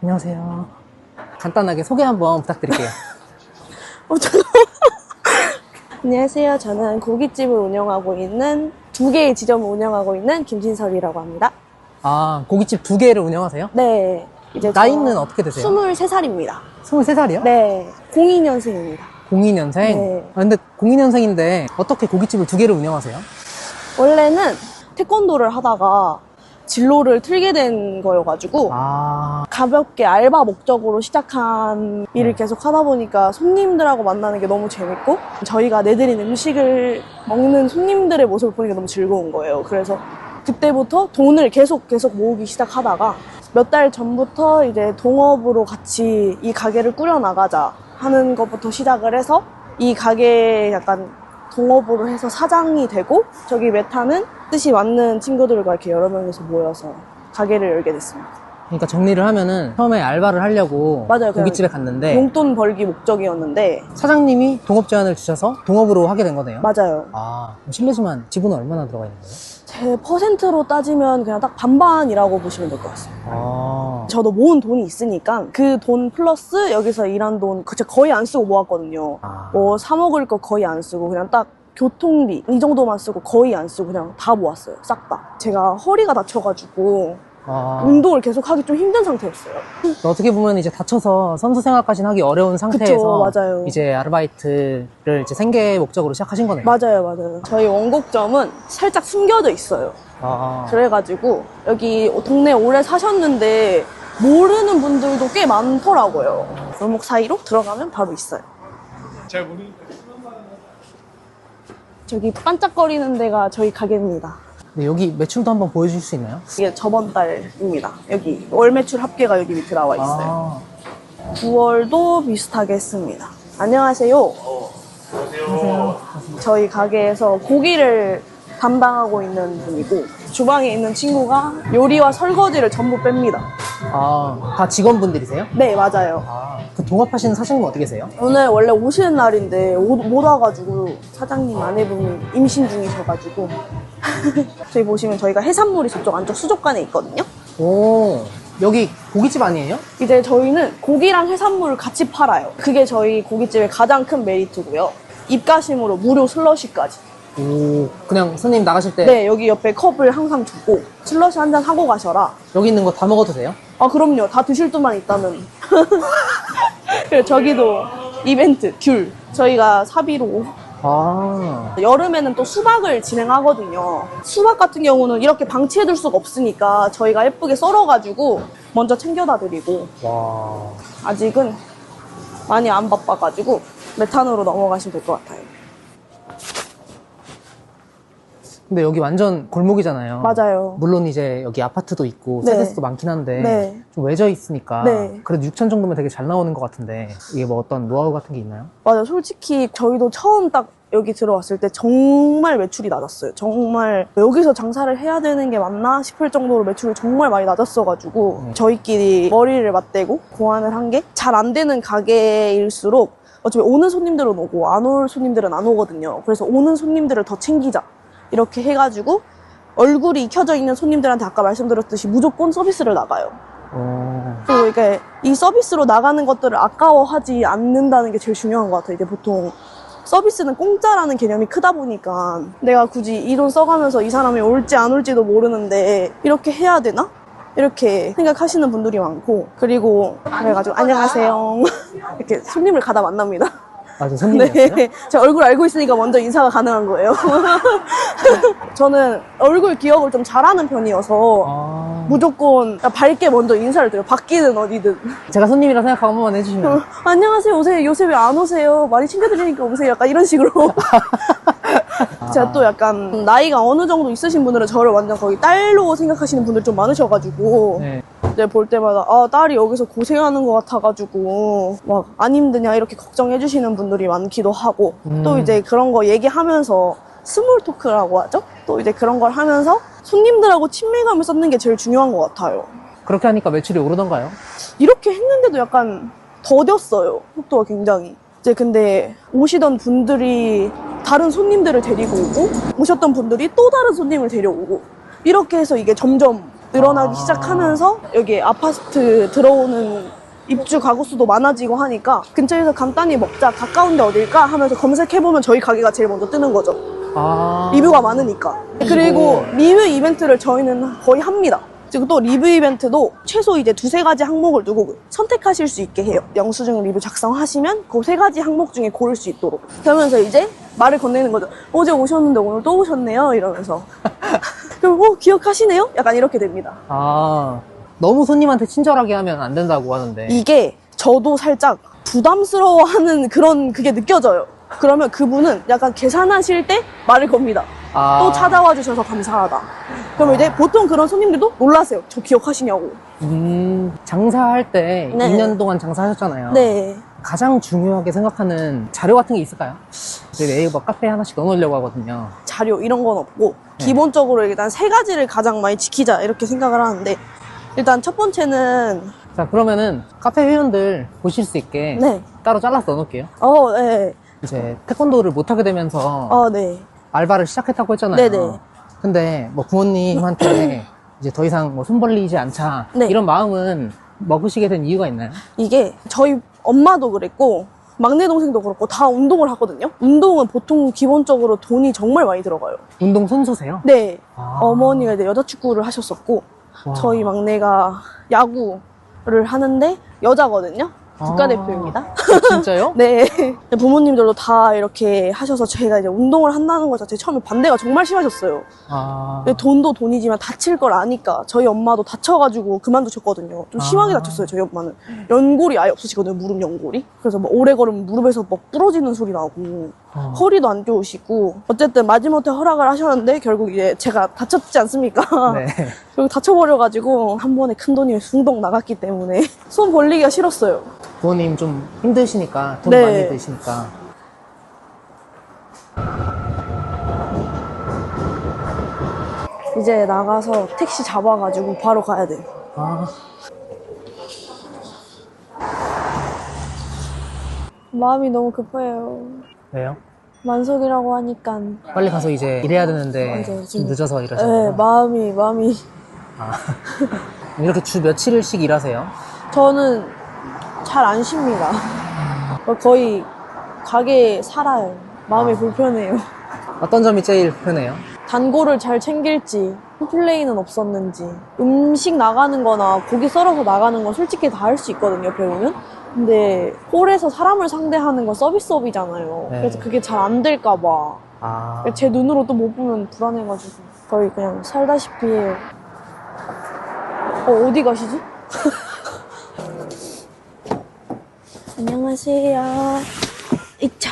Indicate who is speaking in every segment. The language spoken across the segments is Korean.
Speaker 1: 안녕하세요. 간단하게 소개 한번 부탁드릴게요.
Speaker 2: 어. 안녕하세요. 저는 고깃집을 운영하고 있는 두 개의 지점을 운영하고 있는 김진설이라고 합니다.
Speaker 1: 아, 고깃집 두 개를 운영하세요?
Speaker 2: 네. 이제 저
Speaker 1: 나이는 어떻게 되세요?
Speaker 2: 23살입니다.
Speaker 1: 23살이요?
Speaker 2: 네. 02년생입니다.
Speaker 1: 02년생?
Speaker 2: 네.
Speaker 1: 아, 근데 02년생인데 어떻게 고깃집을 두 개를 운영하세요?
Speaker 2: 원래는 태권도를 하다가 진로를 틀게 된 거여가지고
Speaker 1: 아,
Speaker 2: 가볍게 알바 목적으로 시작한 일을 계속 하다 보니까 손님들하고 만나는 게 너무 재밌고 저희가 내드린 음식을 먹는 손님들의 모습을 게 너무 즐거운 거예요. 그래서 그때부터 돈을 계속 계속 모으기 시작하다가 몇 달 전부터 이제 동업으로 같이 이 가게를 꾸려나가자 하는 것부터 시작을 해서 이 가게에 약간 동업으로 해서 사장이 되고 저기 메타는 뜻이 맞는 친구들과 이렇게 여러 명이서 모여서 가게를 열게 됐습니다.
Speaker 1: 그러니까 정리를 하면은 처음에 알바를 하려고
Speaker 2: 맞아요. 그냥
Speaker 1: 고깃집에 갔는데
Speaker 2: 용돈 벌기 목적이었는데
Speaker 1: 사장님이 동업 제안을 주셔서 동업으로 하게 된 거네요.
Speaker 2: 맞아요.
Speaker 1: 아, 그럼 실례지만 지분은 얼마나 들어가 있는 거예요?
Speaker 2: 제 퍼센트로 따지면 그냥 딱 반반이라고 보시면 될 것 같습니다.
Speaker 1: 아,
Speaker 2: 저도 모은 돈이 있으니까 그 돈 플러스 여기서 일한 돈그 제가 거의 안 쓰고 모았거든요.
Speaker 1: 아.
Speaker 2: 뭐 사 먹을 거 거의 안 쓰고 그냥 딱 교통비 이 정도만 쓰고 거의 안 쓰고 그냥 다 모았어요. 싹 다. 제가 허리가 다쳐가지고
Speaker 1: 아.
Speaker 2: 운동을 계속 하기 좀 힘든 상태였어요.
Speaker 1: 어떻게 보면 이제 다쳐서 선수 생활까지는 하기 어려운 상태에서
Speaker 2: 맞아요.
Speaker 1: 이제 아르바이트를 이제 생계 목적으로 시작하신 거네요.
Speaker 2: 맞아요, 맞아요. 저희 원곡점은 살짝 숨겨져 있어요.
Speaker 1: 아,
Speaker 2: 그래가지고 여기 동네 오래 사셨는데 모르는 분들도 꽤 많더라고요. 골목 사이로 들어가면 바로 있어요.
Speaker 3: 잘 모르니까.
Speaker 2: 저기 반짝거리는 데가 저희 가게입니다.
Speaker 1: 네, 여기 매출도 한번 보여줄 수 있나요?
Speaker 2: 이게 저번 달입니다. 여기 월 매출 합계가 여기 밑에 나와 있어요.
Speaker 1: 아,
Speaker 2: 9월도 비슷하게 했습니다. 안녕하세요.
Speaker 1: 안녕하세요.
Speaker 2: 저희 가게에서 고기를 담당하고 있는 분이고 주방에 있는 친구가 요리와 설거지를 전부 뺍니다.
Speaker 1: 아, 다 직원분들이세요?
Speaker 2: 네, 맞아요.
Speaker 1: 아, 그 동업하시는 사장님 어떻게 계세요?
Speaker 2: 오늘 원래 오시는 날인데 오- 못 와가지고 사장님 아내분이 임신 중이셔가지고 저희 보시면 저희가 해산물이 저쪽 안쪽 수족관에 있거든요.
Speaker 1: 오, 여기 고깃집 아니에요?
Speaker 2: 이제 저희는 고기랑 해산물을 같이 팔아요. 그게 저희 고깃집의 가장 큰 메리트고요. 입가심으로 무료 슬러시까지.
Speaker 1: 오, 그냥 손님 나가실 때
Speaker 2: 네, 여기 옆에 컵을 항상 두고 슬러시 한 잔 하고 가셔라.
Speaker 1: 여기 있는 거 다 먹어도 돼요?
Speaker 2: 아 그럼요. 다 드실 돈만 있다면. 그리고 저기도 이벤트 귤. 저희가 사비로
Speaker 1: 아,
Speaker 2: 여름에는 또 수박을 진행하거든요. 수박 같은 경우는 이렇게 방치해둘 수가 없으니까 저희가 예쁘게 썰어가지고 먼저 챙겨다 드리고
Speaker 1: 와.
Speaker 2: 아직은 많이 안 바빠가지고 메탄으로 넘어가시면 될 것 같아요.
Speaker 1: 근데 여기 완전 골목이잖아요.
Speaker 2: 맞아요.
Speaker 1: 물론 이제 여기 아파트도 있고
Speaker 2: 네.
Speaker 1: 세대수도 많긴 한데
Speaker 2: 네.
Speaker 1: 좀 외져 있으니까
Speaker 2: 네.
Speaker 1: 그래도 6천 정도면 되게 잘 나오는 것 같은데 이게 뭐 어떤 노하우 같은 게 있나요?
Speaker 2: 맞아요. 솔직히 저희도 처음 딱 여기 들어왔을 때 정말 매출이 낮았어요. 정말 여기서 장사를 해야 되는 게 맞나 싶을 정도로 매출이 정말 많이 낮았어가지고
Speaker 1: 네.
Speaker 2: 저희끼리 머리를 맞대고 고안을 한 게 잘 안 되는 가게일수록 어차피 오는 손님들은 오고 안 올 손님들은 안 오거든요. 그래서 오는 손님들을 더 챙기자. 이렇게 해가지고 얼굴이 익혀져 있는 손님들한테 아까 말씀드렸듯이 무조건 서비스를 나가요.
Speaker 1: 어,
Speaker 2: 그리고 이게 이 서비스로 나가는 것들을 아까워하지 않는다는 게 제일 중요한 것 같아요. 이게 보통 서비스는 공짜라는 개념이 크다 보니까 내가 굳이 이 돈 써가면서 이 사람이 올지 안 올지도 모르는데 이렇게 해야 되나? 이렇게 생각하시는 분들이 많고 그리고 그래가지고 안녕하세요 이렇게 손님을 가다 만납니다.
Speaker 1: 아, 저 손님이었어요?
Speaker 2: 네, 제 얼굴 알고 있으니까 먼저 인사가 가능한 거예요. 저는 얼굴 기억을 좀 잘하는 편이어서
Speaker 1: 아,
Speaker 2: 무조건 밝게 먼저 인사를 드려요. 밖이든 어디든.
Speaker 1: 제가 손님이라 생각하고 한 번만 해주시면
Speaker 2: 어, 안녕하세요. 오세요. 요새 왜 안 오세요? 많이 챙겨드리니까 오세요. 약간 이런 식으로. 제가 또 약간 나이가 어느 정도 있으신 분들은 저를 완전 거의 딸로 생각하시는 분들 좀 많으셔가지고
Speaker 1: 네.
Speaker 2: 이제 볼 때마다 아 딸이 여기서 고생하는 것 같아가지고 막 안 힘드냐 이렇게 걱정해 주시는 분들이 많기도 하고
Speaker 1: 음.
Speaker 2: 또 이제 그런 거 얘기하면서 스몰 토크라고 하죠 또 이제 그런 걸 하면서 손님들하고 친밀감을 쌓는 게 제일 중요한 것 같아요
Speaker 1: 그렇게 하니까 매출이 오르던가요?
Speaker 2: 이렇게 했는데도 약간 더뎠어요 속도가 굉장히 이제 근데 오시던 분들이 다른 손님들을 데리고 오고 오셨던 분들이 또 다른 손님을 데려오고 이렇게 해서 이게 점점 늘어나기
Speaker 1: 아.
Speaker 2: 시작하면서 여기 아파트 들어오는 입주 가구 수도 많아지고 하니까 근처에서 간단히 먹자 가까운데 어딜까 하면서 검색해보면 저희 가게가 제일 먼저 뜨는 거죠.
Speaker 1: 아.
Speaker 2: 리뷰가 많으니까. 그리고 리뷰 이벤트를 저희는 거의 합니다. 그리고 또 리뷰 이벤트도 최소 이제 두세 가지 항목을 두고 선택하실 수 있게 해요. 영수증 리뷰 작성하시면 그 세 가지 항목 중에 고를 수 있도록. 그러면서 이제 말을 건네는 거죠. 어제 오셨는데 오늘 또 오셨네요. 이러면서 그럼 어 기억하시네요? 약간 이렇게 됩니다
Speaker 1: 아. 너무 손님한테 친절하게 하면 안 된다고 하는데.
Speaker 2: 이게 저도 살짝 부담스러워하는 그런 그게 느껴져요. 그러면 그분은 약간 계산하실 때 말을 겁니다.
Speaker 1: 아.
Speaker 2: 또 찾아와 주셔서 감사하다. 그러면 이제 보통 그런 손님들도 놀라세요. 저 기억하시냐고.
Speaker 1: 음, 장사할 때
Speaker 2: 네.
Speaker 1: 2년 동안 장사하셨잖아요.
Speaker 2: 네.
Speaker 1: 가장 중요하게 생각하는 자료 같은 게 있을까요? 저희 네이버 카페 하나씩 넣어놓으려고 하거든요.
Speaker 2: 자료 이런 건 없고
Speaker 1: 네.
Speaker 2: 기본적으로 일단 세 가지를 가장 많이 지키자 이렇게 생각을 하는데 일단 첫 번째는
Speaker 1: 자, 그러면은 카페 회원들 보실 수 있게
Speaker 2: 네.
Speaker 1: 따로 잘라서 넣어놓을게요.
Speaker 2: 어, 네.
Speaker 1: 이제 태권도를 못하게 되면서
Speaker 2: 어, 네.
Speaker 1: 알바를 시작했다고 했잖아요.
Speaker 2: 네네.
Speaker 1: 근데 뭐 부모님한테 이제 더 이상 뭐 손 벌리지 않자
Speaker 2: 네.
Speaker 1: 이런 마음은 먹으시게 된 이유가 있나요?
Speaker 2: 이게 저희 엄마도 그랬고 막내 동생도 그렇고 다 운동을 하거든요. 운동은 보통 기본적으로 돈이 정말 많이 들어가요.
Speaker 1: 운동 선수세요?
Speaker 2: 네.
Speaker 1: 아.
Speaker 2: 어머니가 이제 여자 축구를 하셨었고
Speaker 1: 와.
Speaker 2: 저희 막내가 야구를 하는데 여자거든요. 국가대표입니다.
Speaker 1: 아, 진짜요?
Speaker 2: 네. 부모님들도 다 이렇게 하셔서 제가 이제 운동을 한다는 것 자체 처음에 반대가 정말 심하셨어요.
Speaker 1: 아,
Speaker 2: 돈도 돈이지만 다칠 걸 아니까 저희 엄마도 다쳐가지고 그만두셨거든요. 좀 심하게
Speaker 1: 아.
Speaker 2: 다쳤어요 저희 엄마는. 연골이 아예 없으시거든요 무릎 연골이. 그래서 뭐 오래 걸으면 무릎에서 막 부러지는 소리 나고
Speaker 1: 어.
Speaker 2: 허리도 안 좋으시고 어쨌든 마지못해 허락을 하셨는데 결국 이제 제가 다쳤지 않습니까?
Speaker 1: 네.
Speaker 2: 결국 다쳐버려가지고 한 번에 큰 돈이 숭덩 나갔기 때문에 손 벌리기가 싫었어요.
Speaker 1: 부모님 좀 힘드시니까 돈
Speaker 2: 네.
Speaker 1: 많이 드시니까
Speaker 2: 이제 나가서 택시 잡아가지고 바로 가야 돼요.
Speaker 1: 아,
Speaker 2: 마음이 너무 급해요.
Speaker 1: 왜요?
Speaker 2: 만석이라고 하니까
Speaker 1: 빨리 가서 이제 일해야 되는데
Speaker 2: 맞아요,
Speaker 1: 좀
Speaker 2: 지금.
Speaker 1: 늦어서
Speaker 2: 네,
Speaker 1: 일하시는
Speaker 2: 마음이 마음이
Speaker 1: 아. 이렇게 주 며칠씩 일하세요?
Speaker 2: 저는 잘 안 쉽니다. 거의 가게에 살아요. 마음이 불편해요.
Speaker 1: 어떤 점이 제일 편해요?
Speaker 2: 단골을 잘 챙길지 플레이는 없었는지. 음식 나가는 거나 고기 썰어서 나가는 건 솔직히 다 할 수 있거든요 배우면. 근데 홀에서 사람을 상대하는 건 서비스업이잖아요.
Speaker 1: 네.
Speaker 2: 그래서 그게 잘 안 될까 봐.
Speaker 1: 아,
Speaker 2: 제 눈으로 또 못 보면 불안해가지고 거의 그냥 살다시피. 해요 어 어디 가시지? 안녕하세요. 이차.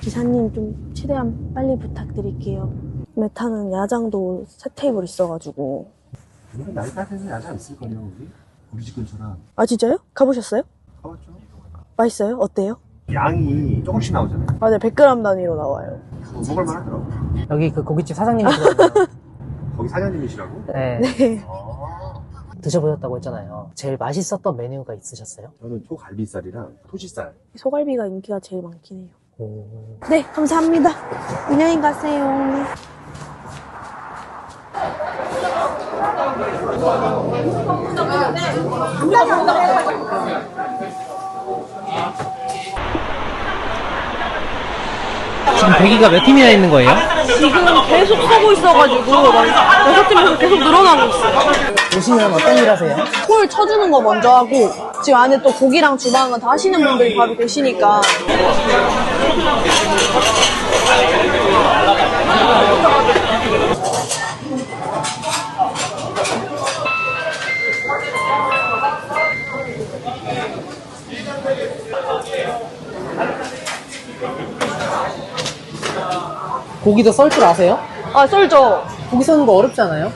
Speaker 2: 기사님 좀 최대한 빨리 부탁드릴게요 메타는 야장도 세 테이블 있어가지고
Speaker 3: 우리가 나이 따라서 야자 안 쓸걸요, 우리? 우리 집 근처랑.
Speaker 2: 아 진짜요? 가보셨어요?
Speaker 3: 가봤죠?
Speaker 2: 맛있어요? 어때요?
Speaker 3: 양이 조금씩 나오잖아요.
Speaker 2: 아네 100g 단위로 나와요
Speaker 3: 그거 먹을만 하더라고.
Speaker 1: 여기 그 고깃집 사장님이시거든요.
Speaker 3: 거기 사장님이시라고?
Speaker 1: 네.
Speaker 2: 네
Speaker 3: 아,
Speaker 1: 드셔보셨다고 했잖아요. 제일 맛있었던 메뉴가 있으셨어요?
Speaker 3: 저는 소갈비살이랑 토시살.
Speaker 2: 소갈비가 인기가 제일 많긴 해요
Speaker 1: 오,
Speaker 2: 네 감사합니다 안녕히 가세요
Speaker 1: 지금 대기가 몇 팀이나 있는 거예요?
Speaker 2: 지금 계속 서고 있어가지고 막 여섯 팀에서 계속 늘어나고 있어요
Speaker 1: 오시면 어떤 일 하세요?
Speaker 2: 홀 쳐주는 거 먼저 하고 지금 안에 또 고기랑 주방은 다 하시는 분들이 바로 계시니까
Speaker 1: 고기도 썰 줄 아세요?
Speaker 2: 아 썰죠
Speaker 1: 고기 써는 거 어렵지 않아요?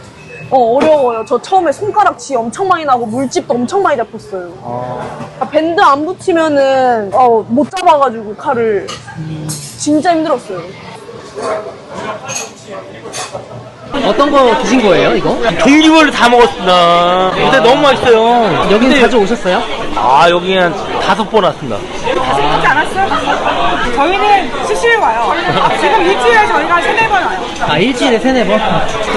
Speaker 2: 어 어려워요 저 처음에 손가락 쥐 엄청 많이 나고 물집도 엄청 많이 잡혔어요
Speaker 1: 어,
Speaker 2: 아, 밴드 안 붙이면은 어, 못 잡아가지고 칼을 진짜 힘들었어요
Speaker 1: 어떤 거 드신 거예요, 이거?
Speaker 4: 종류별로 다 먹었습니다. 근데 너무 맛있어요.
Speaker 1: 여긴
Speaker 4: 근데
Speaker 1: 자주 오셨어요?
Speaker 4: 아 여기는 다섯 번 왔습니다.
Speaker 5: 않았어요? 저희는 CC를 와요. 지금 일주일에 저희가 세네 번 와요.
Speaker 1: 아, 일주일에 세네 번?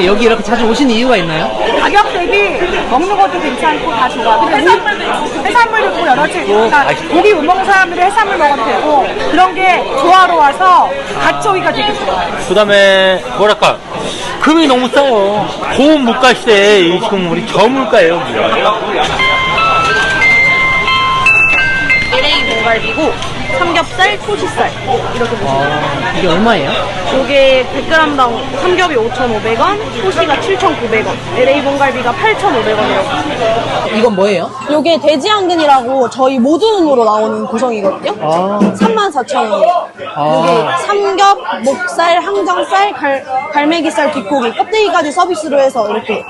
Speaker 1: 여기 이렇게 자주 오시는 이유가 있나요?
Speaker 5: 가격 대비 먹는 것도 괜찮고 다 좋아. 근데 해산물도 있고, 해산물도 있고 여러 가지. 그러니까 고기 못 먹는 사람들이 해산물 먹어도 되고 그런 게 조화로 와서 같이 오기가 되게 좋아요.
Speaker 4: 그 다음에, 뭐랄까, 금이 너무 싸요. 고운 물가 시대에 이 지금 우리 저물가예요, 우리가.
Speaker 2: LA 봉갈비고 삼겹살, 토시살 이렇게 보시면 돼요.
Speaker 1: 아, 이게 얼마예요?
Speaker 2: 요게 100g당 삼겹이 5,500원, 토시가 7,900원, LA 봉갈비가 8,500원이라고.
Speaker 1: 이건 뭐예요?
Speaker 2: 요게 돼지안근이라고 저희 모둠으로 나오는 구성이거든요.
Speaker 1: 아,
Speaker 2: 34,000원이에요.
Speaker 1: 아.
Speaker 2: 요게 삼겹, 목살, 항정살, 갈, 갈매기살, 뒷고기, 껍데기까지 서비스로 해서 이렇게.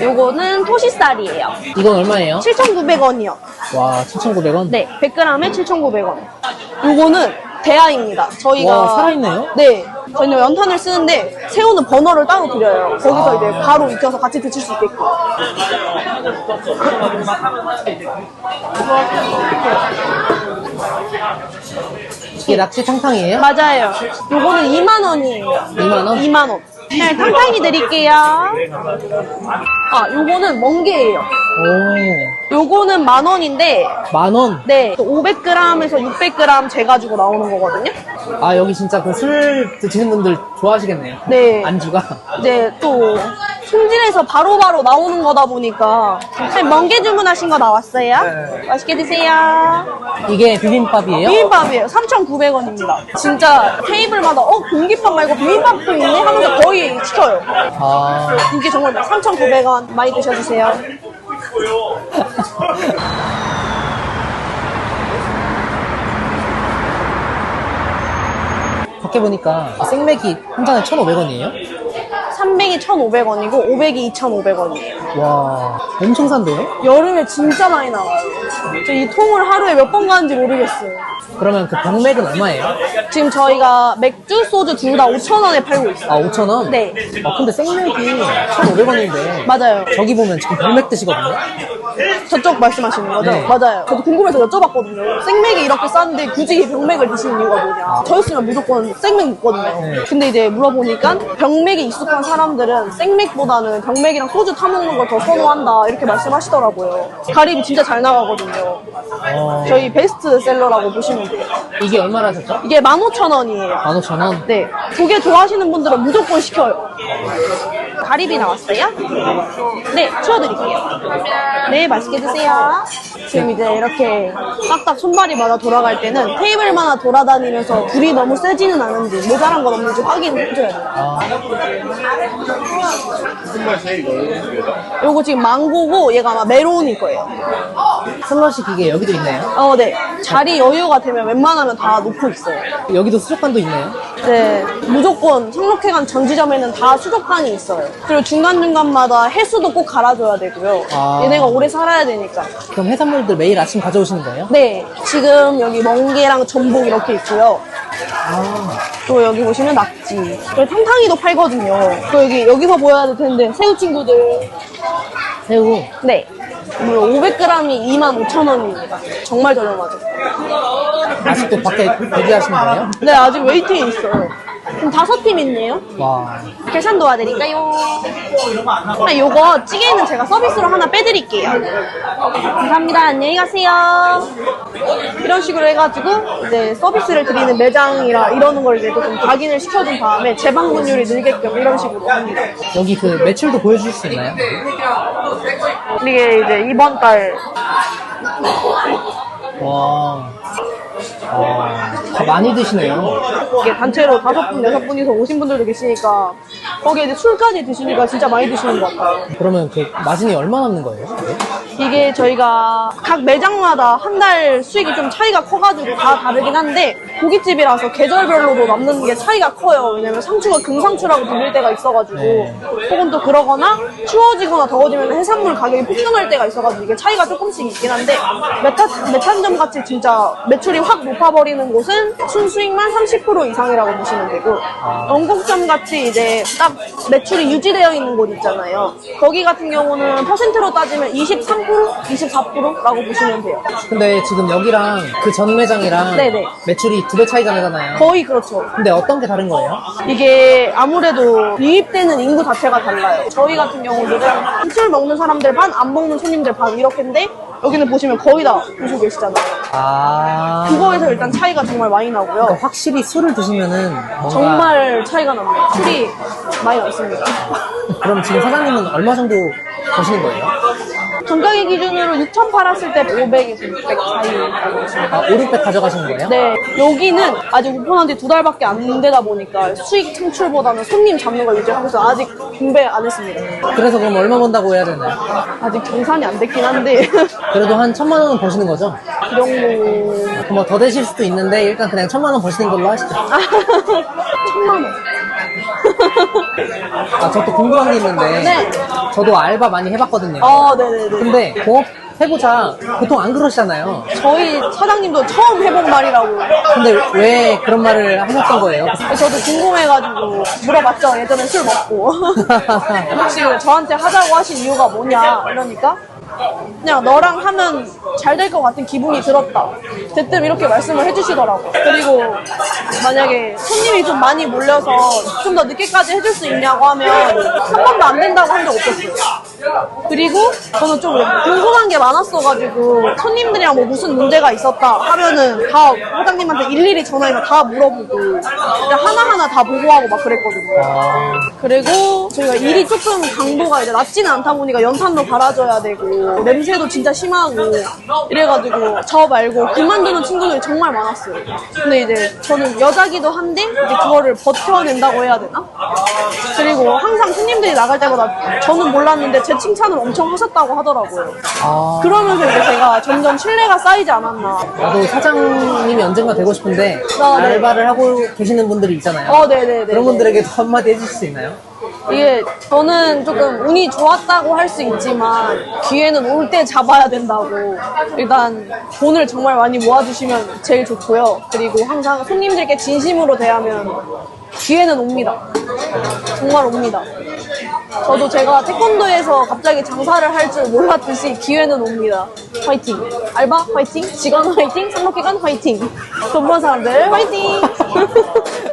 Speaker 2: 요거는 토시살이에요.
Speaker 1: 이건 얼마예요?
Speaker 2: 7,900원이요.
Speaker 1: 와, 7,900원?
Speaker 2: 네, 100g에 7,900원. 요거는 대하입니다. 저희가
Speaker 1: 와, 살아있네요?
Speaker 2: 네. 저희는 연탄을 쓰는데 새우는 버너를 따로 드려요. 거기서 이제 바로 익혀서 같이 드실 수 있게끔.
Speaker 1: 이게 낙지 탕탕이에요?
Speaker 2: 맞아요. 요거는 2만 원이에요.
Speaker 1: 2만 원?
Speaker 2: 2만 원. 네, 탕탕이 드릴게요. 아, 요거는 멍게예요.
Speaker 1: 오,
Speaker 2: 요거는 만 원인데
Speaker 1: 만 원?
Speaker 2: 네, 500g에서 600g 재가지고 나오는 거거든요.
Speaker 1: 아, 여기 진짜 그 술 드시는 분들 좋아하시겠네요.
Speaker 2: 네.
Speaker 1: 안주가.
Speaker 2: 이제 또 손질해서 바로바로 나오는 거다 보니까 선생님, 멍게 주문하신 거 나왔어요? 맛있게 드세요.
Speaker 1: 이게 비빔밥이에요?
Speaker 2: 비빔밥이에요. 3,900원입니다. 진짜 테이블마다 어 공깃밥 말고 비빔밥도 있네 하면서 거의 시켜요.
Speaker 1: 아,
Speaker 2: 이게 정말 3,900원 많이 드셔주세요.
Speaker 1: 밖에 보니까 생맥이 한 잔에 1,500원이에요?
Speaker 2: 300이 1,500원이고 500이 2,500원이에요.
Speaker 1: 와, 엄청 산데요?
Speaker 2: 여름에 진짜 많이 나와요. 저 이 통을 하루에 몇 번 가는지 모르겠어요.
Speaker 1: 그러면 그 병맥은 얼마예요?
Speaker 2: 지금 저희가 맥주, 소주 둘 다 5,000원에 팔고 있어요.
Speaker 1: 아, 5,000원?
Speaker 2: 네.
Speaker 1: 아, 근데 생맥이 1,500원인데.
Speaker 2: 맞아요.
Speaker 1: 저기 보면 지금 병맥 드시거든요?
Speaker 2: 저쪽 말씀하시는 거죠?
Speaker 1: 네.
Speaker 2: 맞아요. 저도 궁금해서 여쭤봤거든요. 생맥이 이렇게 싼데 굳이 병맥을 드시는 이유가 뭐냐. 저였으면 무조건 생맥 먹거든요.
Speaker 1: 네.
Speaker 2: 근데 이제 물어보니까 병맥이 익숙한 사람들은 생맥보다는 병맥이랑 소주 타먹는 걸 더 선호한다. 이렇게 말씀하시더라고요. 가리비 진짜 잘 나가거든요.
Speaker 1: 어,
Speaker 2: 저희 베스트셀러라고 보시면 돼요.
Speaker 1: 이게 얼마나 하셨죠?
Speaker 2: 이게 15,000원이에요.
Speaker 1: 15,000원?
Speaker 2: 네. 조개 좋아하시는 분들은 무조건 시켜요. 가리비 나왔어요? 네, 치워드릴게요. 네, 맛있게 드세요. 지금 이제 이렇게 딱딱 손발이 맞아 돌아갈 때는 테이블마다 돌아다니면서 불이 너무 세지는 않은지 모자란 건 없는지 확인해줘야 돼요.
Speaker 1: 아,
Speaker 2: 요거 지금 망고고 얘가 아마 메론일 거예요.
Speaker 1: 슬러시 기계 여기도 있나요?
Speaker 2: 어, 네. 자리 여유가 되면 웬만하면 다 놓고 있어요.
Speaker 1: 여기도 수족관도 있나요?
Speaker 2: 네, 무조건 성록회관 전지점에는 다 수족관이 있어요. 그리고 중간중간마다 해수도 꼭 갈아줘야 되고요.
Speaker 1: 아.
Speaker 2: 얘네가 오래 살아야 되니까.
Speaker 1: 그럼 해산물들 매일 아침 가져오시는 거예요?
Speaker 2: 네, 지금 여기 멍게랑 전복 이렇게 있고요.
Speaker 1: 아,
Speaker 2: 또 여기 보시면 낙지. 그리고 탕탕이도 팔거든요. 또 여기, 여기서 보여야 될 텐데, 새우 친구들.
Speaker 1: 새우.
Speaker 2: 네. 무려 500g이 25,000원입니다. 정말 저렴하죠.
Speaker 1: 아직도 밖에 대기하시는 거예요?
Speaker 2: 네, 아직 웨이팅이 있어요. 그럼 다섯 팀 있네요.
Speaker 1: 와,
Speaker 2: 계산 도와드릴까요? 아, 요거 찌개는 제가 서비스로 하나 빼드릴게요. 감사합니다. 안녕히 가세요. 이런 식으로 해가지고 이제 서비스를 드리는 매장이라 이러는 걸 이제 좀 각인을 시켜준 다음에 재방문율이 늘게끔 이런 식으로 합니다.
Speaker 1: 여기 그 매출도 보여주실 수 있나요?
Speaker 2: 이게 이제 이번 달
Speaker 1: 와, 아, 다 많이 드시네요.
Speaker 2: 이게 단체로 다섯 분, 여섯 분이서 오신 분들도 계시니까 거기에 이제 술까지 드시니까 진짜 많이 드시는 것 같아요.
Speaker 1: 그러면 그 마진이 얼마 남는 거예요?
Speaker 2: 이게 저희가 각 매장마다 한 달 수익이 좀 차이가 커가지고 다 다르긴 한데 고깃집이라서 계절별로도 남는 게 차이가 커요. 왜냐면 상추가 금상추라고 불릴 때가 있어가지고
Speaker 1: 네.
Speaker 2: 혹은 또 그러거나 추워지거나 더워지면 해산물 가격이 폭등할 때가 있어가지고 이게 차이가 조금씩 있긴 한데 메타, 메탄점 같이 진짜 매출이 확 높아버리는 곳은 순수익만 30% 이상이라고 보시면 되고 원곡점 같이 이제 딱 매출이 유지되어 있는 곳 있잖아요. 거기 같은 경우는 퍼센트로 따지면 23%, 24%라고 보시면 돼요.
Speaker 1: 근데 지금 여기랑 그 전 매장이랑
Speaker 2: 네네.
Speaker 1: 매출이 두 배 차이가 나잖아요.
Speaker 2: 거의 그렇죠.
Speaker 1: 근데 어떤 게 다른 거예요?
Speaker 2: 이게 아무래도 유입되는 인구 자체가 달라요. 저희 같은 경우는 술 먹는 사람들 반, 안 먹는 손님들 반 이렇게인데 여기는 보시면 거의 다 보시고 계시잖아요.
Speaker 1: 아.
Speaker 2: 그거에서 일단 차이가 정말 많이 나고요.
Speaker 1: 그러니까 확실히 술을 드시면은 뭔가
Speaker 2: 정말 차이가 납니다. 술이 많이 남습니다.
Speaker 1: 그럼 지금 사장님은 얼마 정도 버시는 거예요?
Speaker 2: 전가기 기준으로 6천 팔았을 때 500에서 600 사이라고 보시면
Speaker 1: 아, 5, 600 가져가시는 거예요?
Speaker 2: 네, 여기는 아직 오픈한 지 두 달밖에 안 되다 보니까 수익 창출보다는 손님 잡는 걸 유지하고 있어서 아직 분배 안 했습니다.
Speaker 1: 그래서 그럼 얼마 번다고 해야 되나요?
Speaker 2: 아직 계산이 안 됐긴 한데
Speaker 1: 그래도 한 천만 원은 버시는 거죠?
Speaker 2: 그 정도
Speaker 1: 뭐 더 되실 수도 있는데 일단 그냥 천만 원 버시는 걸로 하시죠.
Speaker 2: 천만 원.
Speaker 1: 아, 저또 궁금한 게 있는데
Speaker 2: 네.
Speaker 1: 저도 알바 많이 해봤거든요.
Speaker 2: 아, 네네네.
Speaker 1: 근데 공업 해보자 보통 안 그러시잖아요.
Speaker 2: 저희 사장님도 처음 해본 말이라고.
Speaker 1: 근데 왜 그런 말을 하셨던 거예요?
Speaker 2: 저도 궁금해가지고 물어봤죠. 예전에 술 먹고. 혹시 왜 저한테 하자고 하신 이유가 뭐냐. 이러니까. 그냥 너랑 하면 잘 될 것 같은 기분이 들었다. 대뜸 이렇게 말씀을 해주시더라고. 그리고 만약에 손님이 좀 많이 몰려서 좀 더 늦게까지 해줄 수 있냐고 하면 한 번도 안 된다고 한 적 없었어요. 그리고 저는 좀 궁금한 게 많았어가지고 손님들이랑 뭐 무슨 문제가 있었다 하면은 다 사장님한테 일일이 전화해서 다 물어보고 하나하나 다 보고하고 막 그랬거든요.
Speaker 1: 아,
Speaker 2: 그리고 저희가 일이 조금 강도가 이제 낮지는 않다 보니까 연탄도 갈아줘야 되고 냄새도 진짜 심하고 이래가지고 저 말고 그만두는 친구들이 정말 많았어요. 근데 이제 저는 여자기도 한데 이제 그거를 버텨낸다고 해야 되나? 그리고 항상 손님들이 나갈 때마다 저는 몰랐는데 제 칭찬을 엄청 하셨다고 하더라고요.
Speaker 1: 아,
Speaker 2: 그러면서 이제 제가 점점 신뢰가 쌓이지 않았나.
Speaker 1: 나도 사장님이 언젠가 되고 싶은데
Speaker 2: 아, 네.
Speaker 1: 알바를 하고 계시는 분들이 있잖아요.
Speaker 2: 어, 네네네.
Speaker 1: 그런 분들에게도 한마디 해주실 수 있나요?
Speaker 2: 이게 저는 조금 운이 좋았다고 할 수 있지만 기회는 올 때 잡아야 된다고 일단 돈을 정말 많이 모아주시면 제일 좋고요 그리고 항상 손님들께 진심으로 대하면 기회는 옵니다 정말 옵니다 저도 제가 태권도에서 갑자기 장사를 할 줄 몰랐듯이 기회는 옵니다. 화이팅. 알바 화이팅. 직원 화이팅. 상록기관 화이팅. 돈 버는 사람들 화이팅